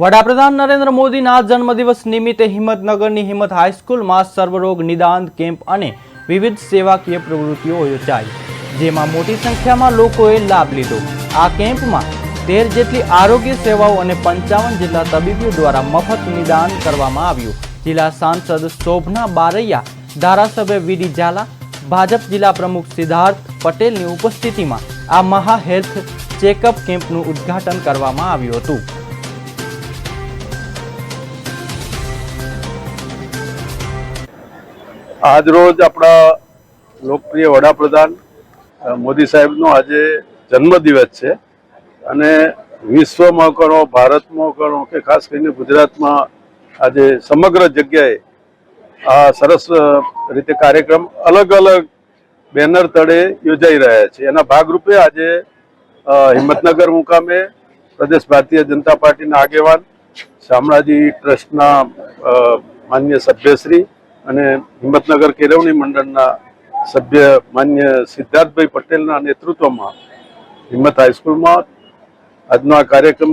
વડાપ્રધાન નરેન્દ્ર મોદીના જન્મદિવસ નિમિત્તે હિંમતનગરની હિંમત હાઈસ્કૂલમાં સર્વરોગ નિદાન કેમ્પ અને વિવિધ સેવાકીય પ્રવૃત્તિઓ યોજાઈ, જેમાં મોટી સંખ્યામાં લોકોએ લાભ લીધો. આ કેમ્પમાં તેર જેટલી આરોગ્ય સેવાઓ અને પંચાવન જેટલા તબીબીઓ દ્વારા મફત નિદાન કરવામાં આવ્યું. જિલ્લા સાંસદ શોભના બારૈયા, ધારાસભ્ય વીડી ઝાલા, ભાજપ જિલ્લા પ્રમુખ સિદ્ધાર્થ પટેલની ઉપસ્થિતિમાં આ મહા હેલ્થ ચેકઅપ કેમ્પનું ઉદ્ઘાટન કરવામાં આવ્યું હતું. આજ રોજ આપણા લોકપ્રિય વડાપ્રધાન મોદી સાહેબનો આજે જન્મદિવસ છે. અને વિશ્વમાં કરો ભારતમાં કરો કે ખાસ કરીને ગુજરાતમાં આજે સમગ્ર જગ્યાએ આ સરસ રીતે કાર્યક્રમ અલગ અલગ બેનર તળે યોજાઈ રહ્યા છે. એના ભાગરૂપે આજે હિંમતનગર મુકામે પ્રદેશ ભારતીય જનતા પાર્ટીના આગેવાન, શામળાજી ટ્રસ્ટના માન્ય સભ્યશ્રી અને હિંમતનગર કેળવણી મંડળના સભ્ય માન્ય સિદ્ધાર્થભાઈ પટેલના નેતૃત્વમાં હિંમત હાઈસ્કૂલમાં આજનો આ કાર્યક્રમ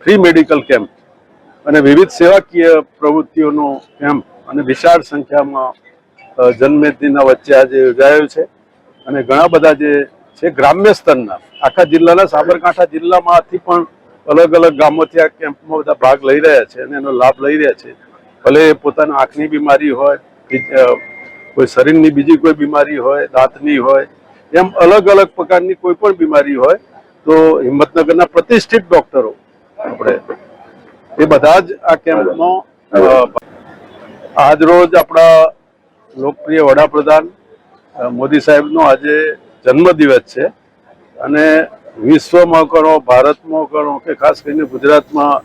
ફ્રી મેડિકલ કેમ્પ અને વિવિધ સેવાકીય પ્રવૃત્તિઓનો કેમ્પ અને વિશાળ સંખ્યામાં અ, વચ્ચે આજે યોજાયો છે અને ઘણા બધા જે છે ગ્રામ્ય સ્તરના આખા જિલ્લાના સાબરકાંઠા જિલ્લામાંથી પણ અલગ અલગ ગામોથી આ કેમ્પમાં બધા ભાગ લઈ રહ્યા છે અને એનો લાભ લઈ રહ્યા છે. ભલે પોતાના આંખની બીમારી હોય કોઈ શરીરની બીજી કોઈ બીમારી હોય, દાંતની હોય, એમ અલગ અલગ પ્રકારની કોઈ પણ બીમારી હોય, તો હિંમતનગરના પ્રતિષ્ઠિત ડોક્ટરો આપણે એ બધા જ આ કેમ્પનો આજરોજ આજ રોજ આપણા લોકપ્રિય વડાપ્રધાન મોદી સાહેબનો આજે જન્મદિવસ છે. અને વિશ્વમાં કરો ભારતમાં કરો કે ખાસ કરીને ગુજરાતમાં